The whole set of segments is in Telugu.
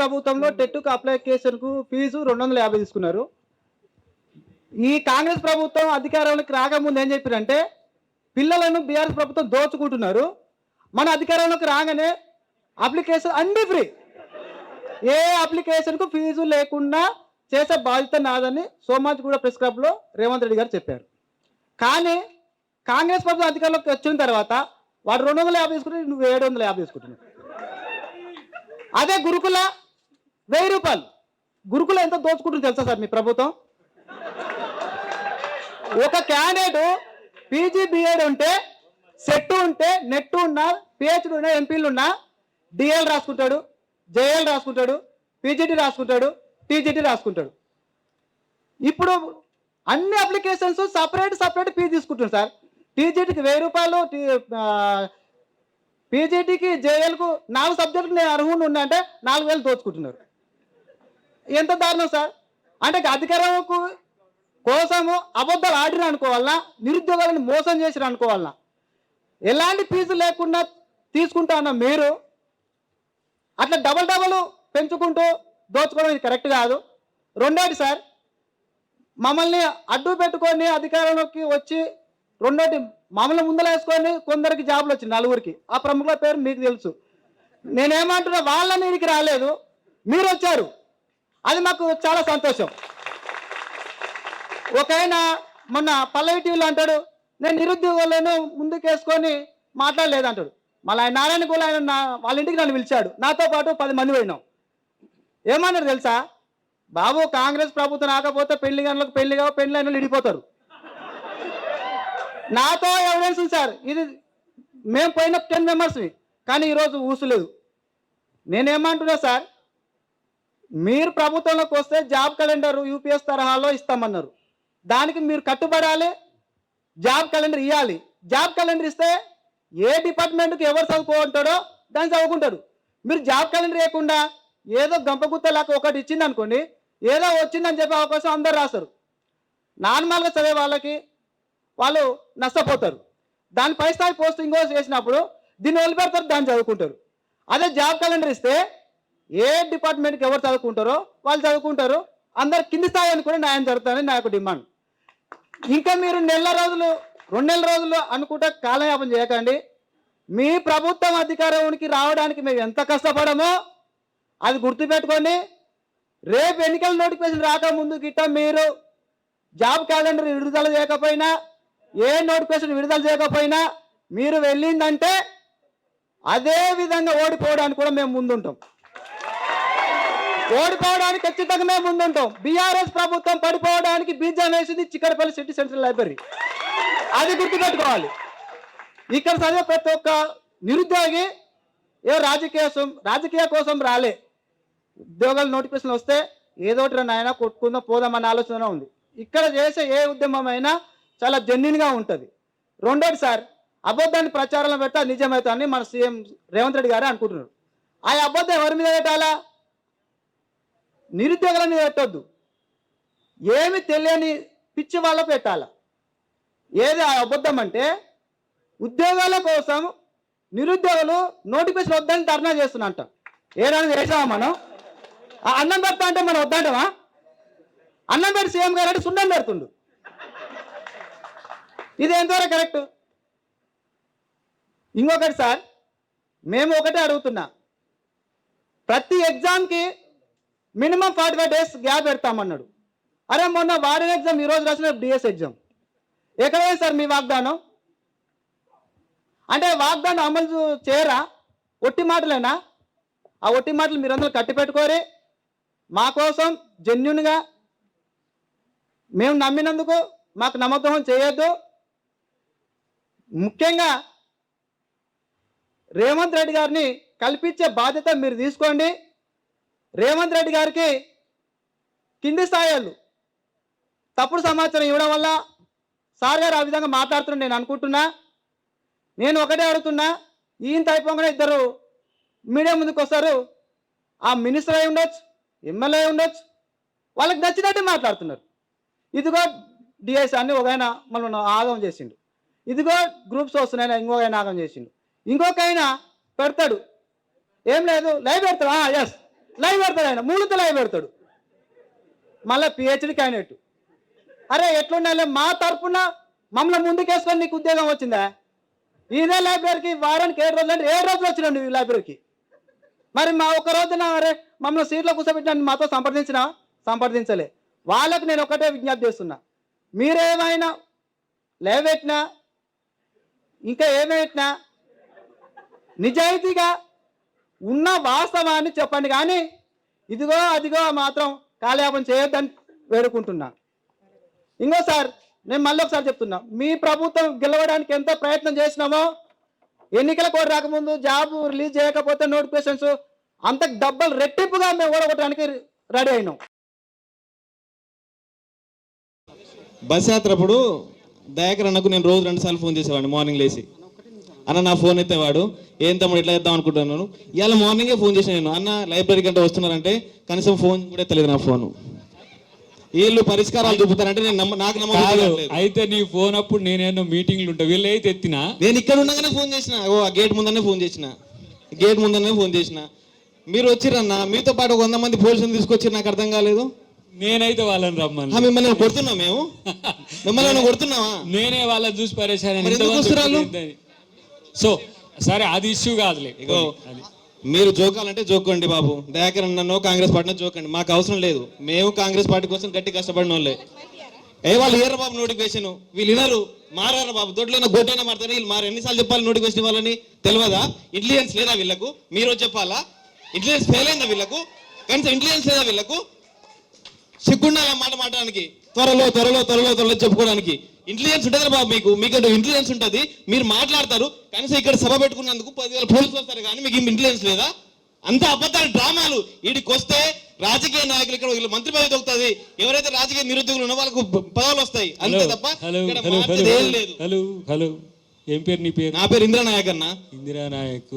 ప్రభుత్వంలో టెట్కు అప్లికేషన్కు ఫీజు రెండు వందల యాభై తీసుకున్నారు. ఈ కాంగ్రెస్ ప్రభుత్వం అధికారంలోకి రాకముందు ఏం చెప్పారంటే పిల్లలను బీఆర్ఎస్ ప్రభుత్వం దోచుకుంటున్నారు. మన అధికారంలోకి రాగానే అప్లికేషన్ అన్ని ఫ్రీ. ఏ అప్లికేషన్కు ఫీజు లేకుండా చేసే బాధ్యత నాదని సోమాజ్ కూడా ప్రెస్ క్లబ్లో రేవంత్ రెడ్డి గారు చెప్పారు. కానీ కాంగ్రెస్ ప్రభుత్వం అధికారంలోకి వచ్చిన తర్వాత వాడు రెండు వందల యాభై తీసుకుంటే నువ్వు ఏడు వందల యాభై తీసుకుంటున్నావు. అదే గురుకుల వెయ్యి రూపాయలు. గురుకులు ఎంత దోచుకుంటుంది తెలుసా సార్ మీ ప్రభుత్వం? ఒక క్యాండిడేట్ పీజీ బిఎడ్ ఉంటే సెట్ ఉంటే నెట్ ఉన్నా పిహెచ్డి ఉన్నా ఎంపీలు ఉన్నా డిఎల్ రాసుకుంటాడు జేఎల్ రాసుకుంటాడు పీజీటీ రాసుకుంటాడు టీజీటీ రాసుకుంటాడు. ఇప్పుడు అన్ని అప్లికేషన్స్ సపరేట్ సపరేట్ ఫీజు తీసుకుంటుంది సార్. టీజీటీకి వెయ్యి రూపాయలు పీజీటీకి జేఎల్కు నాలుగు సబ్జెక్టులు నేను అర్హులు ఉన్నా అంటే నాలుగు వేలు దోచుకుంటున్నారు. ఎంత దారుణం సార్? అంటే అధికారంకు కోసము అబద్ధాలు ఆడిన అనుకోవాలన్నా నిరుద్యోగాలను మోసం చేసిరు అనుకోవాలన్నా ఎలాంటి ఫీజు లేకుండా తీసుకుంటా అన్న మీరు అట్లా డబల్ డబల్ పెంచుకుంటూ దోచుకోవడం ఇది కరెక్ట్ కాదు. రెండోటి సార్ మమ్మల్ని అడ్డు పెట్టుకొని అధికారంలోకి వచ్చి రెండోటి మమ్మల్ని ముందలేసుకొని కొందరికి జాబులు వచ్చింది నలుగురికి. ఆ ప్రముఖుల పేరు మీకు తెలుసు. నేనేమంటున్నా వాళ్ళ మీదకి రాలేదు. మీరు వచ్చారు. అది మాకు చాలా సంతోషం. ఒక ఆయన మొన్న పల్లవి టీవీలో అంటాడు నేను నిరుద్యోగులను ముందుకేసుకొని మాట్లాడలేదు అంటాడు మళ్ళీ ఆయన నారాయణ కూడా ఆయన వాళ్ళ ఇంటికి నన్ను పిలిచాడు. నాతో పాటు పది మంది పోయినాం. ఏమన్నారు తెలుసా? బాబు కాంగ్రెస్ ప్రభుత్వం రాకపోతే పెళ్ళి గనులకు పెళ్ళిగా పెళ్ళి అయిన విడిపోతారు ఇడిపోతారు. నాతో ఎవిడెన్స్ సార్. ఇది మేము పోయిన టెన్ మెంబర్స్వి. కానీ ఈరోజు ఊసలేదు నేనేమంటున్నా సార్? మీరు ప్రభుత్వంలోకి వస్తే జాబ్ క్యాలెండర్ యూపీఎస్ తరహాలో ఇస్తామన్నారు. దానికి మీరు కట్టుబడాలి జాబ్ క్యాలెండర్ ఇవ్వాలి జాబ్ క్యాలెండర్ ఇస్తే ఏ డిపార్ట్మెంట్కి ఎవరు చదువుకుంటాడో దాన్ని చదువుకుంటాడు. మీరు జాబ్ క్యాలెండర్ ఇవ్వకుండా ఏదో గంపగుత్తలాగా ఒకటి ఇచ్చింది అనుకోండి ఏదో వచ్చిందని చెప్పే అవకాశం అందరు రాస్తారు. నార్మల్గా చదివే వాళ్ళకి వాళ్ళు నష్టపోతారు. దాని పై స్థాయి పోస్టింగ్ చేసినప్పుడు దీన్ని వదిలిపెడతారు దాన్ని చదువుకుంటారు. అదే జాబ్ క్యాలెండర్ ఇస్తే ఏ డిపార్ట్మెంట్కి ఎవరు చదువుకుంటారో వాళ్ళు చదువుకుంటారు. అందరు కింది స్థాయి అనుకుని కూడా న్యాయం జరుగుతుందని నా యొక్క డిమాండ్. ఇంకా మీరు నెల రోజులు రెండు నెలల రోజులు అనుకుంటే కాలయాపన చేయకండి. మీ ప్రభుత్వం అధికారానికి రావడానికి మేము ఎంత కష్టపడమో అది గుర్తుపెట్టుకొని రేపు ఎన్నికల నోటిఫికేషన్ రాకముందు గిట్ట మీరు జాబ్ క్యాలెండర్ విడుదల చేయకపోయినా ఏ నోటిఫికేషన్ విడుదల చేయకపోయినా మీరు వెళ్ళిందంటే అదే విధంగా ఓడిపోవడానికి కూడా మేము ముందుంటాం. ఓడిపోవడానికి ఖచ్చితంగా మేము ముందుంటాం. బీఆర్ఎస్ ప్రభుత్వం పడిపోవడానికి బీజం వేసింది చిక్కడపల్లి సిటీ సెంట్రల్ లైబ్రరీ. అది గుర్తుపెట్టుకోవాలి. ఇక్కడ చదివే ప్రతి ఒక్క నిరుద్యోగి ఏ రాజకీయ సం- రాజకీయ కోసం రాలే. ఉద్యోగాలు నోటిఫికేషన్ వస్తే ఏదో ఒకటి నాయన కొట్టుకుందాం పోదామన్న ఆలోచన ఉంది. ఇక్కడ చేసే ఏ ఉద్యమం అయినా చాలా జెన్యున్గా ఉంటుంది. రెండోది సార్ అబద్ధాన్ని ప్రచారంలో పెట్టా నిజమైతే అని మన సీఎం రేవంత్ రెడ్డి గారే అనుకుంటున్నారు. ఆ అబద్ధం ఎవరి మీద పెట్టాలా? నిరుద్యోగుల మీద పెట్టొద్దు. ఏమి తెలియని పిచ్చి వాళ్ళ పెట్టాల. ఏది అబద్ధం అంటే ఉద్యోగాల కోసం నిరుద్యోగులు నోటిఫికేషన్ వద్దని ధర్నా చేస్తున్నంట. ఏదైనా చేసామా మనం? ఆ అన్నం పెడతా అంటే మనం వద్దంటామా? అన్నం పెట్టి సీఎం గారు అంటే సున్నం పెడుతుండు. ఇది ఎంతవరకు కరెక్ట్? ఇంకొకటి సార్ మేము ఒకటే అడుగుతున్నా. ప్రతి ఎగ్జామ్కి minimum forty five days gap పెడతామన్నాడు. అరే మొన్న వార్డెన్ ఎగ్జామ్ ఈరోజు రాసిన డిఎస్ ఎగ్జామ్. ఎక్కడ సార్ మీ వాగ్దానం? అంటే వాగ్దానం అమలు చేయరా? ఒట్టి మాటలేనా? ఆ ఒట్టి మాటలు మీరందరూ కట్టి పెట్టుకోరి. మా కోసం జెన్యున్గా మేము నమ్మినందుకు మాకు నమ్మకం చేయొద్దు. ముఖ్యంగా రేవంత్ రెడ్డి గారిని కల్పించే బాధ్యత మీరు తీసుకోండి. రేవంత్ రెడ్డి గారికి కింది స్థాయిలు తప్పుడు సమాచారం ఇవ్వడం వల్ల సార్ గారు ఆ విధంగా మాట్లాడుతున్నారు నేను అనుకుంటున్నా. నేను ఒకటే అడుగుతున్నా ఈయన అయిపోగానే ఇద్దరు మీడియా ముందుకు వస్తారు. ఆ మినిస్టర్ అయి ఉండొచ్చు ఎమ్మెల్యే అయి ఉండొచ్చు వాళ్ళకి నచ్చినట్టు మాట్లాడుతున్నారు. ఇదిగో డిఎస్ అని ఒక ఆయన మనం ఆగం చేసిండు. ఇదిగో గ్రూప్స్ వస్తున్నాయని ఇంకొక ఆయన ఆగం చేసిండు. ఇంకొక ఆయన పెడతాడు. ఏం లేదు లైవ్ పెడతాడు. ఎస్ లైవ్ పెడతాడు ఆయన. మూడుతో లైవ్ పెడతాడు. మళ్ళీ పిహెచ్డి క్యాండిడేట్ అరే ఎట్లుండాలి? మా తరపున మమ్మల్ని ముందుకేసుకొని నీకు ఉద్యోగం వచ్చిందా? ఇదే లైబ్రరీకి వారానికి ఏడు రోజులు అంటే ఏడు రోజులు వచ్చినాడు ఈ లైబ్రరీకి మరి మా ఒక రోజున అరే మమ్మల్ని సీట్లో కూర్చోబెట్టిన మాతో సంప్రదించినా సంప్రదించలే. వాళ్ళకు నేను ఒకటే విజ్ఞప్తి చేస్తున్నా. మీరేమైనా లేవెట్టినా ఇంకా ఏమేట్టినా నిజాయితీగా ఉన్న వాస్తవాన్ని చెప్పండి కానీ ఇదిగో అదిగో మాత్రం కాలయాపన చేయొద్దని వేడుకుంటున్నా. ఇంకోసారి నేను మళ్ళీ ఒకసారి చెప్తున్నా. మీ ప్రభుత్వం గెలవడానికి ఎంత ప్రయత్నం చేసినామో ఎన్నికల కోడ్ రాకముందు జాబ్ రిలీజ్ చేయకపోతే నోటిఫికేషన్స్ అంత డబ్బులు రెట్టింపుగా మేము ఓడగొట్టడానికి రెడీ అయినాం. బస్ యాత్రప్పుడు దయాకర్ అన్నకు నేను రోజు రెండుసార్లు ఫోన్ చేసేవాడిని మార్నింగ్ లేచి. అన్న నా ఫోన్ ఎత్తేవాడు ఏం తమ్ముడు ఎట్లా చేద్దాం అనుకుంటున్నాను? ఇవాళ మార్నింగే ఫోన్ చేశాను నేను. అన్న లైబ్రరీ కంటే వస్తున్నారంటే కనీసం ఫోన్ కూడా ఎత్తలేదు నా ఫోన్ వీళ్ళు పరిష్కారాలు చూపుతారంటే నేను నమ్మ నాకు నమ్మకం. అయితే నీ ఫోన్ అప్పుడు నేనేమో మీటింగ్లు ఉంటా? వీళ్ళు అయితే ఎత్తినా? నేను ఇక్కడ ఉండగానే ఫోన్ చేసిన. ఓ ఆ గేట్ ముందనే ఫోన్ చేసిన. గేట్ ముందనే ఫోన్ చేసిన. మీరు వచ్చిరన్న మీతో పాటు ఒక వంద మంది పోలీసులు తీసుకొచ్చి నాకు అర్థం కాలేదు. నేనైతే వాళ్ళని రమ్మని. మిమ్మల్ని కొడుతున్నాం మేము. మిమ్మల్ని కొడుతున్నావా? నేనే వాళ్ళని చూసి పరేశాను? సో సరే అది ఇష్యూ కాదులే. ఇగో మీరు జోకాలంటే జోకండి బాబు. దయాకర్ నన్ను కాంగ్రెస్ పార్టీని జోకండి మాకు అవసరం లేదు. మేము కాంగ్రెస్ పార్టీ కోసం గట్టి కష్టపడిన వాళ్ళే. ఏ వాళ్ళు ఇయ్యరు బాబు నోటిఫికేషన్? వీళ్ళు వినరు. మారారు బాబు? దొడ్లైనా గొడ్డైనా మారుతారు? వీళ్ళు మారు. ఎన్నిసార్లు చెప్పాలి నోటిఫికేషన్ ఇవ్వాలని? తెలియదా? ఇంటెలిజెన్స్ లేదా వీళ్ళకు? మీరు చెప్పాలా? ఇంటెలిజెన్స్ ఫెయిల్ అయిందా వీళ్ళకు? కనీసం ఇంటెలిజెన్స్ లేదా వీళ్ళకు? సిగ్గుండాలి మాట మాట్లాడడానికి. త్వరలో త్వరలో త్వరలో త్వరలో చెప్పుకోవడానికి. ఇంటెలిజెన్స్ ఉంటుంది బాబు మీకు. మీకు ఇంటెలిజెన్స్ ఉంటుంది. మీరు మాట్లాడతారు. కనీసం ఇక్కడ సభ పెట్టుకున్నందుకు పదివేల పోలీసులు వస్తారు కానీ మీకు ఇంటెలిజెన్స్ లేదా? అంత అబద్ధాలు డ్రామాలు. వీడికి వస్తే రాజకీయ నాయకులు ఇక్కడ వీళ్ళు మంత్రి పదవి దొరుకుతుంది. ఎవరైతే రాజకీయ నిరుద్యోగులు ఉన్నో వాళ్ళకు పదవులు వస్తాయి. అంతే తప్ప హలో హలో ఏం పేరు నీ పేరు? నా పేరు ఇంద్ర నాయక్ అన్న. ఇందిరా నాయక్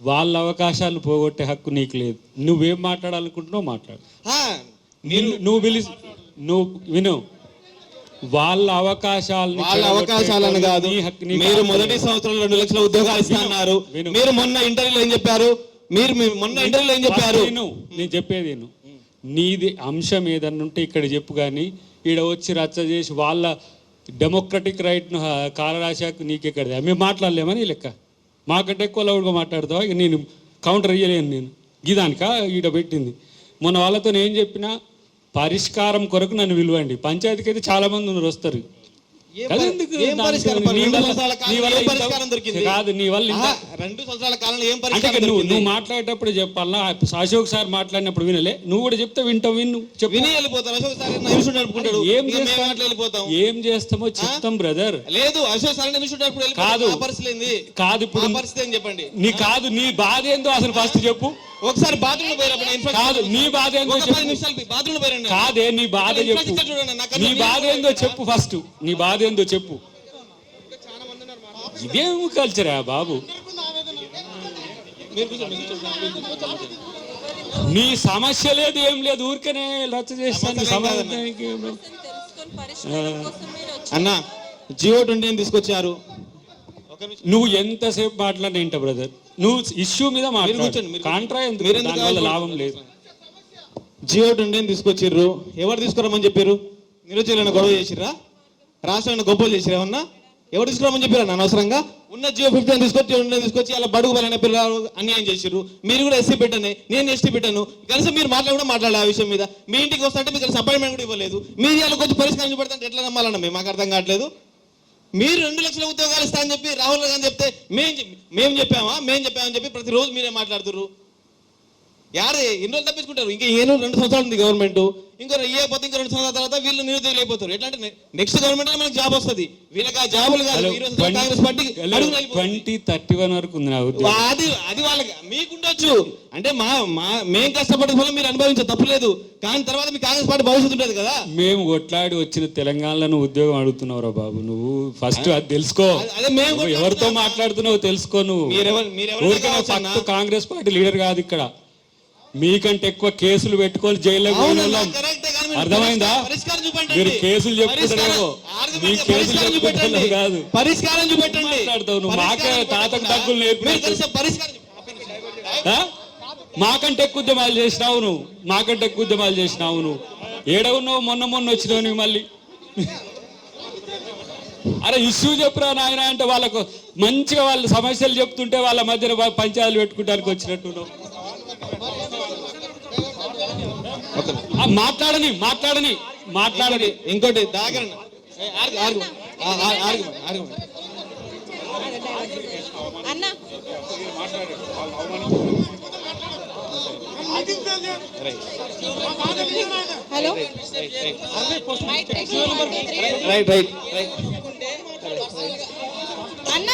వాళ్ళ అవకాశాలు పోగొట్టే హక్కు నీకు లేదు. నువ్వేం మాట్లాడాలనుకుంటున్నావు మాట్లాడు. నువ్వు పిలిచి నువ్వు విను. వాళ్ళ అవకాశాలను వాళ్ళ అవకాశాలను కాదు. మీరు మొదటి లేదు. సంవత్సరంలో రెండు లక్షల ఉద్యోగాలు ఇస్తా అన్నారు. విను. మీరు మొన్న ఇంటర్వ్యూలో ఏం చెప్పారు? మీరు మొన్న ఇంటర్వ్యూలో ఏం చెప్పారు? నేను చెప్పేది నీది అంశం ఏదన్నా ఉంటే ఇక్కడ చెప్పు కానీ ఈడ వచ్చి రచ్చ చేసి వాళ్ళ డెమోక్రటిక్ రైట్ను కాలరాశాకు నీకెక్కడిది మేము మాట్లాడలేమని లెక్క? మాకంటే ఎక్కువ లౌడ్గా మాట్లాడతావా? ఇక నేను కౌంటర్ ఇయ్యలేను నేను. ఇదానికా ఈడ పెట్టింది. మొన్న వాళ్ళతో నేను చెప్పిన? పరిష్కారం కొరకు నన్ను విలువండి. పంచాయతీకి అయితే చాలా మంది ఉన్నారు వస్తారు? కాదు నీ వల్ల రెండు సంవత్సరాల కాలంలో ఏం నువ్వు మాట్లాడేటప్పుడు చెప్పాలా? అశోక్ సార్ మాట్లాడినప్పుడు వినలే. నువ్వు కూడా చెప్తే వింటావు విను చెప్పు. విని వెళ్ళిపోతారు. అశోక్ సార్ నిమిషం ఏం చేస్తాం? ఏం చేస్తామో చెప్తాం బ్రదర్ లేదు అశోక్ సార్ నిమిషం. కాదు. కాదు ఇప్పుడు పరిస్థితి ఏం చెప్పండి? నీ కాదు నీ బాధ ఏందో అసలు ఫస్ట్ చెప్పు. ఒకసారి బాత్రూమ్ పోయినప్పుడు infection కాదు, నీ బాధ ఏందో చెప్పు. నిమిషాలు బాత్రూమ్ కాదే నీ బాధ చెప్పు. నీ బాధ ఏందో చెప్పు ఫస్ట్ నీ బాధ ఏందో చెప్పు. ఇదేం కల్చరా బాబు. నీ సమస్య లేదు ఏం లేదు ఊరికనే రచ్చ చేస్తాను అన్న. జియో ట్వంటీ తీసుకొచ్చారు. నువ్వు ఎంతసేపు మాట్లాడినా ఏంట బ్రదర్ నువ్వు ఇష్యూ మీద కూర్చోండి, మాట్లాడు. మీరు కాంట్రా ఎందుకు? మీరు ఎందుకు దానివల్ల కావాలి? లాభం లేదు. జియో ట్వంటీ తీసుకొచ్చిర్రు. ఎవరు తీసుకురామని చెప్పారు? నిరుద్యోగులను గొడవ చేసిర్రా? రాష్ట్రాన్ని గొప్పలు చేసిర్రా ఏమన్నా? ఎవరు తీసుకురామని చెప్పారు అన్న అనవసరంగా ఉన్న జియో ఫిఫ్టీన్ తీసుకొచ్చి ఉండే తీసుకొచ్చి అలా బడుగు బలైన పిల్లలు అన్యాయం చేసిర్రు. మీరు కూడా ఎస్సీ పెట్టాను నేను ఎస్టీ పెట్టాను. కనీసం మీరు మాట్లాడి మాట్లాడాలి ఆ విషయం మీద. మీ ఇంటికి వస్తుంటే మీకు కనీసం అపాయింట్మెంట్ కూడా ఇవ్వలేదు. మీరు ఇలా కొంచెం పరిష్కారం చూపెడతాంటే ఎట్లా నమ్మాలన్న మేము? మాకు అర్థం కావట్లేదు. మీరు రెండు లక్షల ఉద్యోగాలు ఇస్తా అని చెప్పి రాహుల్ గాంధీ చెప్తే మేం మేము చెప్పామా? మేము చెప్పామని చెప్పి ప్రతిరోజు మీరే మాట్లాడుతున్నారు యారే ఎన్ని రోజులు తప్పించుకుంటారు? ఇంకా ఏను రెండు సంవత్సరాలు ఉంది గవర్నమెంట్ ఇంకో ఏ పోతే ఇంకో రెండు సంవత్సరాల తర్వాత వీళ్ళు నిరుద్యోగులు అయిపోతారు ఎట్లా అంటే నెక్స్ట్ గవర్నమెంట్ మనకి జాబ్ వస్తుంది. వీళ్ళకి ఆ జాబులు కాదు కాంగ్రెస్ అయిపోతుంది. ట్వంటీ థర్టీ వన్ వరకు ఉంది అది అది వాళ్ళకి మీకుండొచ్చు. అంటే మా మా మేం కష్టపడే వల్ల మీరు అనుభవించే తప్పులేదు కానీ తర్వాత మీ కాంగ్రెస్ పార్టీ భవిష్యత్తు ఉంటుంది కదా. మేము కొట్లాడి వచ్చిన తెలంగాణలో ఉద్యోగం అడుగుతున్నావురా బాబు నువ్వు ఫస్ట్ అది తెలుసుకో. మేము. ఎవరితో మాట్లాడుతున్నావు తెలుసుకో నువ్వు. కాంగ్రెస్ పార్టీ లీడర్ కాదు ఇక్కడ. మీకంటే ఎక్కువ కేసులు పెట్టుకొని జైల్లో. అర్థమైందా? మీరు కేసులు చెప్పుకుంటారేమో పరిష్కారం- మీ కేసులు చెప్పుకుంటారు. కాదు. పరిష్కారం చూపెట్టండి నువ్వు. మాకే తాతకు దగ్గులు. ఆ? మాకంటే ఎక్కువ ఉద్యమాలు చేసినావు నువ్వు. మాకంటే ఎక్కువ ఉద్యమాలు చేసినావు నువ్వు. ఏడ ఉన్నావు? మొన్న మొన్న వచ్చినావు నువ్వు మళ్ళీ. అరే ఇష్యూ చెప్పురా నాయన అంటే వాళ్ళకు మంచిగా వాళ్ళు సమస్యలు చెప్తుంటే వాళ్ళ మధ్యన పంచాయతీలు పెట్టుకోవడానికి వచ్చినట్టు ఉన్నావు. ఆ, మాట్లాడని మాట్లాడని మాట్లాడని. ఇంకోటి దాగర ఆర్గు ఆర్గు. ఆ- ఆ- ఆర్గు ఆర్గు. అన్న. హలో. Right right. రైట్ అన్న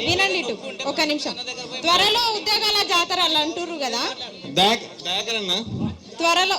వినండి ఇటు ఒక నిమిషం. త్వరలో ఉద్యోగాల జాతరలు అంటుర్రు కదా? త్వరలో.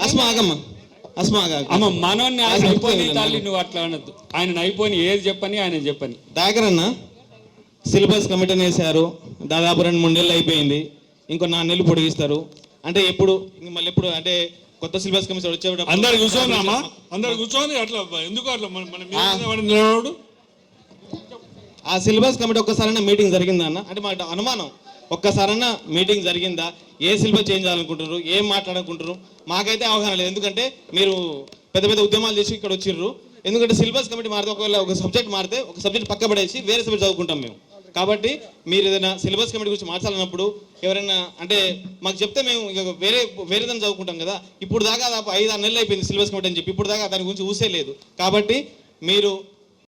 అస్మా ఆగమ్మ. అస్మా ఆగ అమ్మ మనోన్ని ఆయన అయిపోయి తల్లి. నువ్వు అట్లా అనొద్దు. ఆయన అయిపోయి ఏది చెప్పని ఆయన చెప్పని. దాగరన్న సిలబస్ కమిటీని వేశారు దాదాపు రెండు మూడు నెలలు అయిపోయింది. ఇంకో నాలుగు నెలలు పొడిగిస్తారు. అంటే ఎప్పుడు ఇంక మళ్ళీ ఎప్పుడు అంటే కొత్త సిలబస్ కమిషన్ వచ్చేటప్పుడు అందరు కూర్చోందమ్మా అందరు కూర్చొని అట్లా ఎందుకు అట్లా? మన నిలబడు ఆ సిలబస్ కమిటీ ఒక్కసారైనా మీటింగ్ జరిగిందా అన్న అంటే మాకు అనుమానం. ఒక్కసారైనా మీటింగ్ జరిగిందా? ఏ సిలబస్ చేంజ్ చేయాలనుకుంటున్నారు? ఏం మాట్లాడుకుంటారు మాకైతే అవగాహన లేదు. ఎందుకంటే మీరు పెద్ద పెద్ద ఉద్యమాలు చేసి ఇక్కడ వచ్చిర్రు. ఎందుకంటే సిలబస్ కమిటీ మారితే ఒకవేళ ఒక సబ్జెక్ట్ మారితే ఒక సబ్జెక్ట్ పక్క పడేసి వేరే సబ్జెక్ట్ చదువుకుంటాం మేము. కాబట్టి మీరు ఏదైనా సిలబస్ కమిటీ గురించి మార్చాలన్నప్పుడు ఎవరైనా అంటే మాకు చెప్తే మేము ఇక వేరే వేరే దాన్ని చదువుకుంటాం కదా. ఇప్పుడు దాకా ఐదు ఆరు నెలలు అయిపోయింది సిలబస్ కమిటీ అని చెప్పి. ఇప్పుడు దాకా దాని గురించి ఊసే లేదు. కాబట్టి మీరు